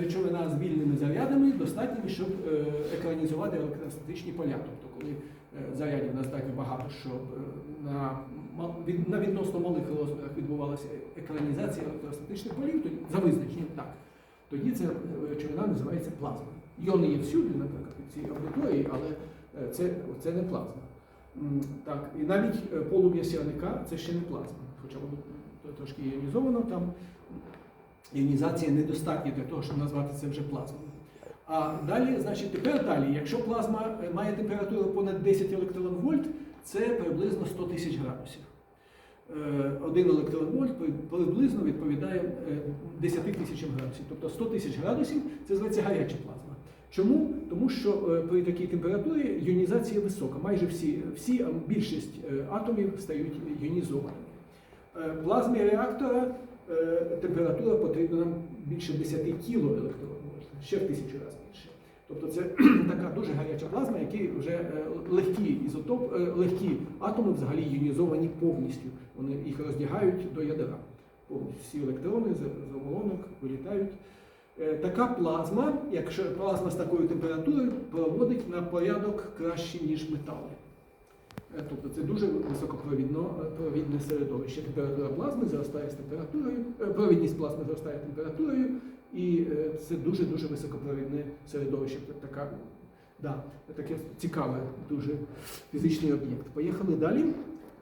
Речовина з вільними зарядами достатніми, щоб е, екранізувати електростатичні поля. Тобто, коли е, зарядів достатньо багато, щоб е, на, на відносно малих розмірах відбувалася екранізація електростатичних полів, тоді, за визначенням так, тоді ця речовина називається плазма. Йони є всюди, наприклад, в цій аудиторії, але це, це не плазма. Так, і навіть полум'я сірника це ще не плазма, хоча воно трошки іонізовано там. Іонізація недостатня для того, щоб назвати це вже плазмою. А далі, значить, тепер далі, якщо плазма е, має температуру понад 10 електронвольт, це приблизно 100 тисяч градусів. Е, Один електронвольт приблизно відповідає е, 10 тисячам градусів. Тобто 100 тисяч градусів це зветься гаряча плазма. Чому? Тому що е, при такій температурі іонізація висока. Майже всі, всі більшість е, атомів стають іонізованими. Е, Плазмі реактора е, температура потрібна нам більше 10 кіло електронвольт, ще в тисячу разів більше. Тобто це така дуже гаряча плазма, які вже е, легкі ізотоп, е, легкі атоми взагалі іонізовані повністю. Вони їх роздягають до ядра. Всі електрони з, оболонок вилітають. Е, Така плазма, якщо плазма з такою температурою, проводить на порядок краще, ніж метали. Е, Тобто це дуже високопровідно е, середовище. Температура плазми зростає з температурою, е, провідність плазми зростає температурою, і е, це дуже-дуже високопровідне середовище. Така, да, таке цікаве, дуже фізичний об'єкт. Поїхали далі.